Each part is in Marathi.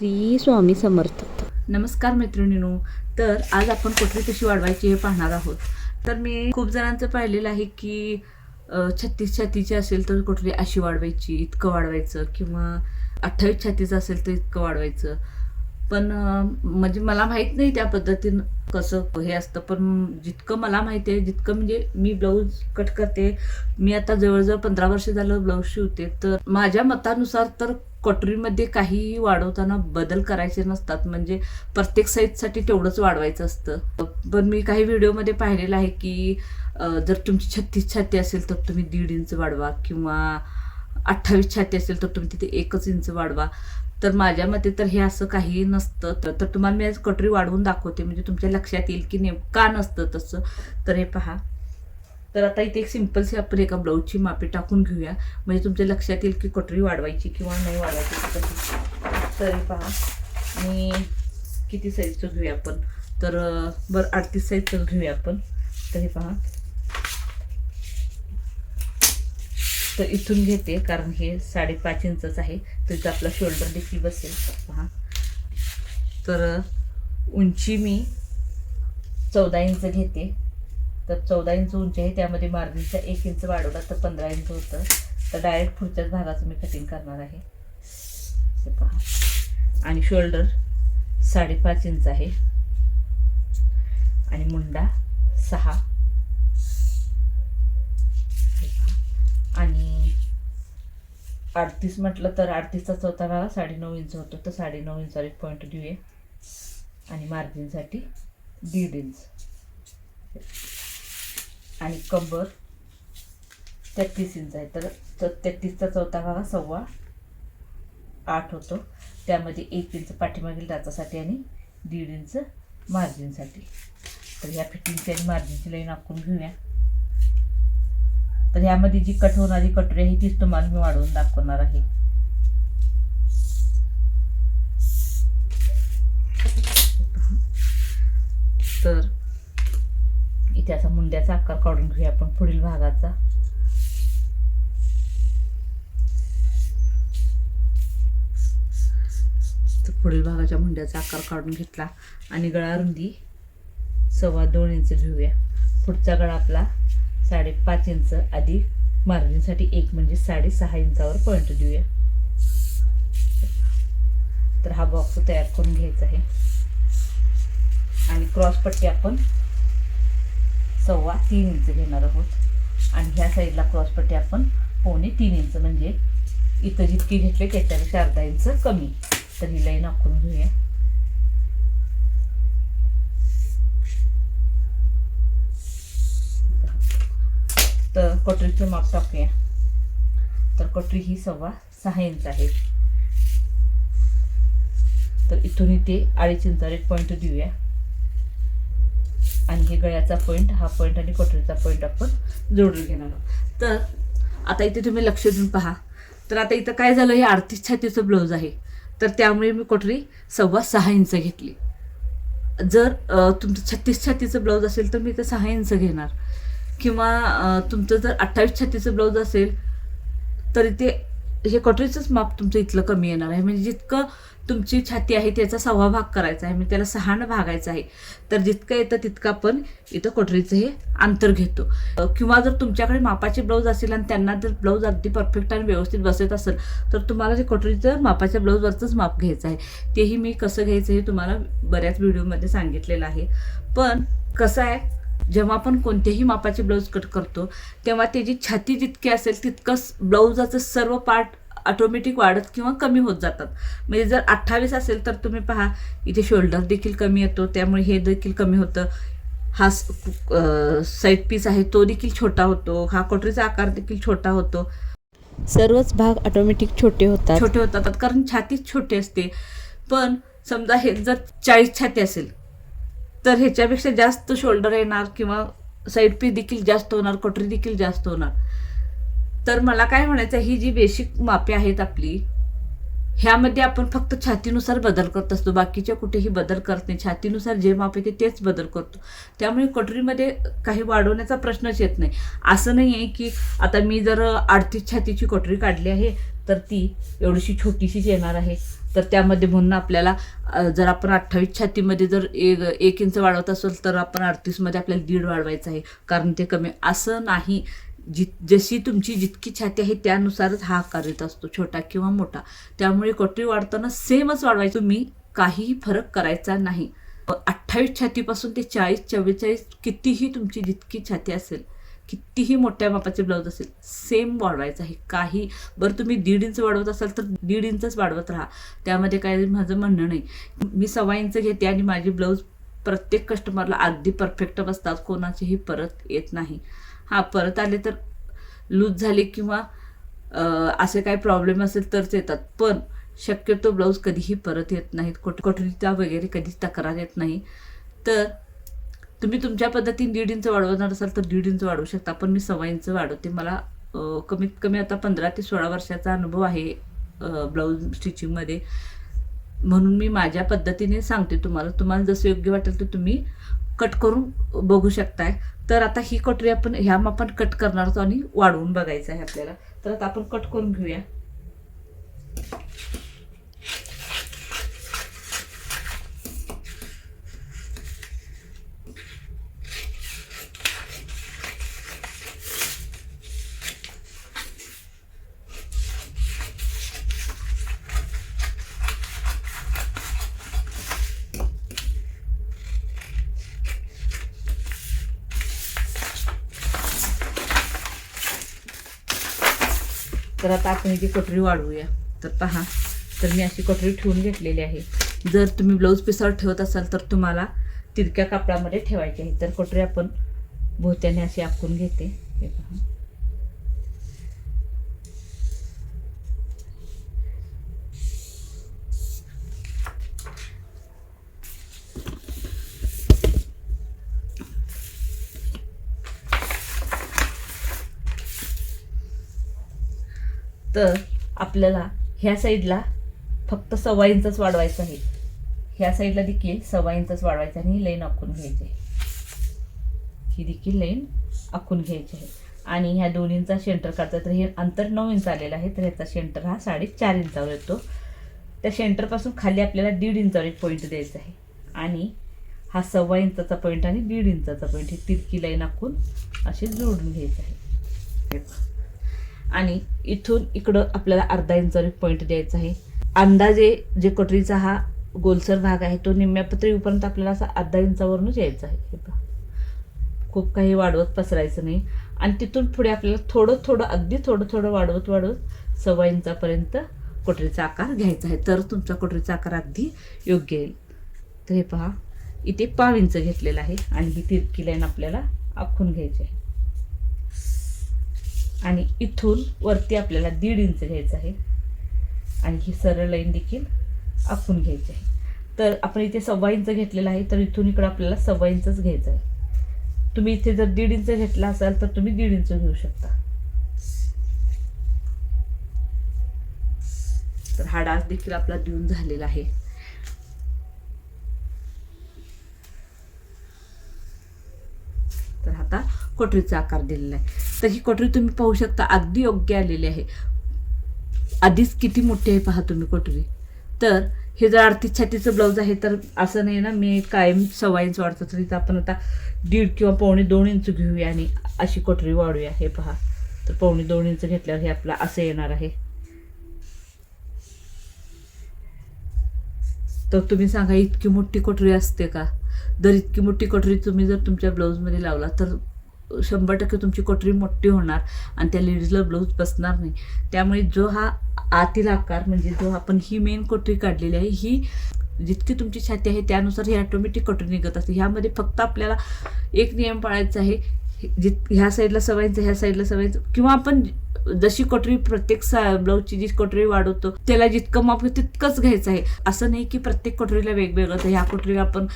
श्री स्वामी समर्थ. नमस्कार मैत्रिणीनो तर आज आपण कोठरी कशी वाढवायची हे पाहणार आहोत. तर मी खूप जणांचं पाहिलेलं आहे की छत्तीस छातीची असेल तर कोठरी अशी वाढवायची इतकं वाढवायचं किंवा अठ्ठावीस छातीचं असेल तर इतकं वाढवायचं. पण म्हणजे मला माहीत नाही त्या पद्धतीनं कसं हे असतं पण जितकं मला माहिती आहे जितकं म्हणजे मी ब्लाऊज कट करते मी आता जवळजवळ पंधरा वर्ष झालं ब्लाऊज शिवते तर माझ्या मतानुसार तर कटोरीमध्ये काहीही वाढवताना बदल करायचे नसतात. म्हणजे प्रत्येक साईजसाठी तेवढंच वाढवायचं असतं. पण मी काही व्हिडिओमध्ये पाहिलेलं आहे की जर तुमची छत्तीस छाती असेल तर तुम्ही दीड इंच वाढवा किंवा अठ्ठावीस छाती असेल तर तुम्ही तिथे एकच इंच वाढवा. तर माझ्या मते तर हे असं काही नसतं. तर तर तुम्हाला मी आज कटोरी वाढवून दाखवते. म्हणजे तुमच्या लक्षात येईल की नेमका नसतं तसं. तर हे पहा. तर आता इथे एक सिम्पलशी आपण एका ब्लाऊजची मापे टाकून घेऊया. म्हणजे तुमच्या लक्षात येईल की कटोरी वाढवायची किंवा नाही वाढवायची ती. कशी पहा. आणि किती साईजचं घेऊया आपण? तर बरं अडतीस साईजचं घेऊया आपण. तरी पहा. तर इथून घेते कारण हे साडेपाच इंचच आहे. तर इथं आपला शोल्डर देखील बसेल. पहा. तर उंची मी चौदा इंच घेते. तर चौदा इंच उंची आहे त्यामध्ये मार्जिनचा एक इंच वाढवला तर पंधरा इंच होतं. तर डायरेक्ट पुढच्याच भागाचं मी कटिंग करणार आहे. हे पहा. आणि शोल्डर साडेपाच इंच आहे. आणि मुंडा सहा. हे पहा. आणि अडतीस म्हटलं तर अडतीसचा चौथा भाग साडेनऊ इंच होतो. तर साडेनऊ इंचावर एक पॉईंट देऊया. आणि मार्जिनसाठी दीड इंच. आणि कंबर तेहतीस इंच आहे. तर तर तेहतीसचा चौथा भाग सव्वा आठ होतो. त्यामध्ये एक इंच पाठीमागील डाचासाठी आणि दीड इंच मार्जिनसाठी. तर ह्या फिटिंगची आणि मार्जिनची लाईन आखून घेऊया. तर ह्यामध्ये जी कट होणारी कटोरी आहे तीच तुम्हाला मी वाढवून दाखवणार आहे. त्याचा मुंड्याचा आकार काढून घेऊया आपण पुढील भागाचा. तर पुढील भागाच्या मुंड्याचा आकार काढून घेतला आणि गळा रुंदी सव्वा दोन इंच घेऊया. पुढचा गळा आपला साडेपाच इंच अधिक मार्जिनसाठी एक म्हणजे साडेसहा इंचावर पॉईंट देऊया. तर हा बॉक्स तयार करून घ्यायचा आहे. आणि क्रॉस पट्टी आपण सव्वा तीन इंच घेणार आहोत. आणि ह्या साईडला क्रॉस पट्टी आपण पोणे तीन इंच. म्हणजे इथं जितकी घेतले त्याच्यापेक्षा अर्धा इंच कमी. तर ही लाईन आखून घेऊया. तर कटोरीचं माप टाकूया. तर कटोरी ही सव्वा सहा इंच आहे. तर इथून इथे अडीच इंचावर एक पॉईंट देऊया. आणि हे गळ्याचा पॉईंट हा पॉईंट आणि कटोरीचा पॉईंट आपण जोडून घेणार आहोत. तर आता इथे तुम्ही लक्ष देऊन पहा. तर आता इथं काय झालं? हे अडतीस छातीचं ब्लाऊज आहे. तर त्यामुळे मी कटोरी सव्वा सहा इंच घेतली. जर तुमचं छत्तीस छातीचं ब्लाऊज असेल तर मी ते सहा इंच घेणार. किंवा तुमचं जर अठ्ठावीस छातीचं ब्लाऊज असेल तर ते हे कटोरीचंच माप तुमचं इथलं कमी येणार आहे. म्हणजे जितकं तुमची छाती आहे त्याचा सव्वा भाग करायचा आहे. म्हणजे त्याला सहानं भागायचं आहे. तर जितकं येतं तितकं आपण इथं कटोरीचं हे अंतर घेतो. किंवा जर तुमच्याकडे मापाचे ब्लाऊज असेल आणि त्यांना जर ब्लाऊज अगदी परफेक्ट आणि व्यवस्थित बसत असेल तर तुम्हाला ते कटोरीचं मापाच्या ब्लाऊजवरचंच माप घ्यायचं आहे. तेही मी कसं घ्यायचं हे तुम्हाला बऱ्याच व्हिडिओमध्ये सांगितलेलं आहे. पण कसं आहे जेव्हा आपण कोणतेही मापाचे ब्लाऊज कट करतो तेव्हा त्याची छाती जितकी असेल तितकंच ब्लाऊजाचं सर्व पार्ट ऑटोमॅटिक वाढत किंवा कमी होत जातात. म्हणजे जर अठ्ठावीस असेल तर तुम्ही पहा इथे शोल्डर देखील कमी येतो त्यामुळे हे देखील कमी होतं. हा साईड पीस आहे तो देखील छोटा होतो. हा कटोरीचा आकार देखील छोटा होतो. सर्वच भाग ऑटोमॅटिक छोटे होतात. छोटे होतात कारण छातीच छोटी असते. पण समजा हे जर चाळीस छाती असेल तर ह्याच्यापेक्षा जास्त शोल्डर येणार किंवा साईड पीस देखील जास्त होणार कटोरी देखील जास्त होणार. तर मला काय म्हणायचं ही जी बेसिक मापे आहेत आपली ह्यामध्ये आपण फक्त छातीनुसार बदल करत असतो. बाकीच्या कुठेही बदल करत नाही. छातीनुसार जे माप येते तेच बदल करतो. त्यामुळे कटोरीमध्ये काही वाढवण्याचा प्रश्नच येत नाही. असं नाही आहे की आता मी जर अडतीस छातीची कटोरी काढली आहे तर ती एवढीशी छोटीशीच येणार आहे. तर त्यामध्ये म्हणून आपल्याला जर आपण अठ्ठावीस छातीमध्ये जर एक एक इंच वाढवत असेल तर आपण अडतीसमध्ये आपल्याला दीड वाढवायचं आहे. कारण ते कमी असं नाही. जि जशी तुमची जितकी छाती आहे त्यानुसारच हा आकार येत असतो छोटा किंवा मोठा. त्यामुळे कोटरी वाढताना सेमच वाढवायचं. तुम्ही काहीही फरक करायचा नाही. अठ्ठावीस छातीपासून ते चाळीस चव्वेचाळीस कितीही तुमची जितकी छाती असेल कितीही मोठ्या मापाचे ब्लाऊज असेल सेम वाढवायचं आहे. काही बरं तुम्ही दीड इंच वाढवत असाल तर दीड इंचच वाढवत राहा. त्यामध्ये काही माझं म्हणणं नाही. मी सव्वा इंच घेते आणि माझी ब्लाऊज प्रत्येक कस्टमरला अगदी परफेक्ट बसतात. कोणाचेही परत येत नाही. हां परत आले तर लूज झाले किंवा असे काही प्रॉब्लेम असेल तरच येतात. पण शक्यतो ब्लाऊज कधीही परत येत नाहीत. कोट कोठरीचा वगैरे कधीच तक्रार येत नाही. तर तुम्ही तुमच्या पद्धतीने दीड इंच वाढवणार असाल तर दीड इंच वाढवू शकता. पण मी सव्वा इंच वाढवते. मला कमीत कमी आता पंधरा ते सोळा वर्षाचा अनुभव आहे ब्लाऊज स्टिचिंगमध्ये म्हणून मी माझ्या पद्धतीने सांगते तुम्हाला. तुम्हाला जसं योग्य वाटेल तर तुम्ही कट करून बघू शकताय. तर आता ही कटोरी आपण ह्या मापान कट करणार आहोत आणि वाढवून बघायचं आहे आपल्याला. तर आता आपण कट करून घेऊया. तर आता आपण ही कटोरी वाढवूया. तर पहा तर मी अशी कटोरी ठेवून घेतलेली आहे. जर तुम्ही ब्लाऊज पिसावर ठेवत असाल तर तुम्हाला तिरक्या कापडामध्ये ठेवायची आहे. तर कटोरी आपण भोवत्याने अशी आखून घेते. हे पहा. तर आपल्याला ह्या साईडला फक्त सव्वा इंचच वाढवायचं आहे. ह्या साईडला देखील सव्वा इंचच वाढवायचं आणि ही लाईन आखून घ्यायची आहे. ही देखील लाईन आखून घ्यायची आहे. आणि ह्या दोन्हींचा सेंटर काढता तर हे अंतर नऊ इंच आलेलं आहे तर ह्याचा सेंटर हा साडेचार इंचावर येतो. त्या सेंटरपासून खाली आपल्याला दीड इंचावर एक पॉईंट द्यायचा आहे. आणि हा सव्वा इंचाचा पॉईंट आणि दीड इंचाचा पॉईंट ही तिरकी लाईन आखून असे जोडून घ्यायचं आहे. हे आणि इथून इकडं आपल्याला अर्धा इंचावर एक पॉईंट द्यायचा आहे. अंदाजे जे कटरीचा हा गोलसर भाग आहे तो निम्म्या पत्रीपर्यंत आपल्याला असा अर्धा इंचावरूनच यायचा आहे. हे पहा. खूप काही वाढवत पसरायचं नाही. आणि तिथून पुढे आपल्याला थोडं थोडं अगदी थोडं थोडं वाढवत वाढवत सव्वा इंचापर्यंत कोटरीचा आकार घ्यायचा आहे. तर तुमचा कोटरीचा आकार अगदी योग्य येईल. तर हे पहा. इथे पाव इंच घेतलेला आहे आणि ही तिरकी लाईन आपल्याला आखून घ्यायची आहे. आणि इथून वरती आपल्याला दीड इंच घ्यायचं आहे. आणि ही सरळ लाईन देखील आखून घ्यायची आहे. तर आपण इथे सव्वा इंच घेतलेलं आहे तर इथून इकडं आपल्याला सव्वा इंचच घ्यायचं आहे. तुम्ही इथे जर दीड इंच घेतला असाल तर तुम्ही दीड इंच घेऊ शकता. तर हा डास देखील आपला देऊन झालेला आहे तर आता कोठरीचा आकार दिलेला आहे. तर ही कोठरी तुम्ही पाहू शकता अगदी योग्य आलेली आहे. आधीच किती मोठी आहे पहा तुम्ही कोठरी. तर हे जर अडतीस छातीचं ब्लाऊज आहे तर असं नाही ना मी कायम सव्वा इंच वाढतो तर इथं आपण आता दीड किंवा पावणे दोन इंच घेऊया आणि अशी कोठरी वाढूया. हे पहा. तर पावणे दोन इंच घेतल्यावर हे आपलं असं येणार आहे. तर तुम्ही सांगा इतकी मोठी कोठरी असते का? जर इतकी मोठी कोठरी तुम्ही जर तुमच्या ब्लाऊजमध्ये लावला तर शंभर टक्के तुमची कोटरी मोठी होणार आणि त्या लेडीजला ब्लाऊज बसणार नाही. त्यामुळे जो हा आतील आकार म्हणजे जो आपण ही मेन कोटरी काढलेली आहे ही जितकी तुमची छाती आहे त्यानुसार ही ऑटोमॅटिक कोटरी निघत असते. ह्यामध्ये फक्त आपल्याला एक नियम पाळायचा आहे जित ह्या साईडला सवायचं ह्या साईडला सवायचं किंवा आपण जशी कोटरी प्रत्येक सा ब्लाऊजची जी कोटरी वाढवतो त्याला जितकं माप तितकंच घ्यायचं आहे. असं नाही की प्रत्येक कोटरीला वेगवेगळं तर ह्या कोटरीला आपण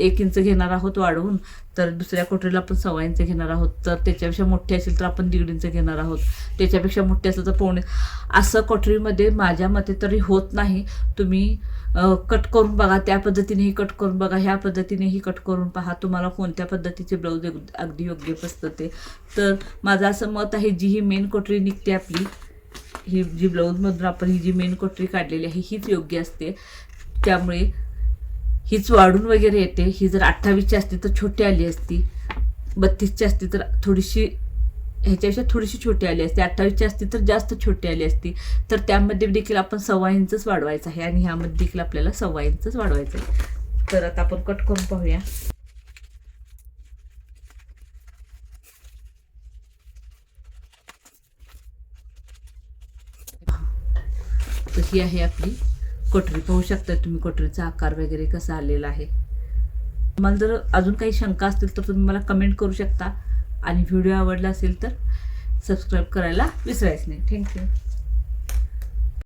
एक इंच घेणार आहोत वाढवून. तर दुसऱ्या कोटरीला आपण सव्वा इंच घेणार आहोत. तर त्याच्यापेक्षा मोठी असेल तर आपण दीड इंच घेणार आहोत. त्याच्यापेक्षा मोठी असेल तर पावणे असं कोटरीमध्ये माझ्या मते तरी होत नाही. तुम्ही कट करून बघा. त्या पद्धतीनेही कट करून बघा. ह्या पद्धतीनेही कट करून पहा. तुम्हाला कोणत्या पद्धतीचे ब्लाऊज अगदी योग्य बसतं ते तर माझं असं मत आहे जी ही मेन कोटरी निघते आपली ही जी ब्लाऊजमधून आपण ही जी मेन कोटरी काढलेली आहे हीच योग्य असते. त्यामुळे हीच वाढून वगैरे येते. ही जर अठ्ठावीसची असती तर छोटी आली असती. बत्तीसची असती तर थोडीशी ह्याच्यापेक्षा थोडीशी छोटी आली असती. अठ्ठावीसची असती तर जास्त छोटी आली असती. तर त्यामध्ये देखील आपण सव्वा इंचच वाढवायचं आहे आणि ह्यामध्ये देखील आपल्याला सव्वा इंचच वाढवायचं आहे. तर आता आपण कट करून पाहूया. तर ही आहे आपली कोठरी पाहू शकता तुम्ही कोठरीचा आकार वगैरे कसा आलेला आहे. तुम्हाला जर अजून काही शंका असतील तर तुम्ही मला कमेंट करू शकता. आणि व्हिडिओ आवडला असेल तर सबस्क्राईब करायला विसरायचं नाही. थँक्यू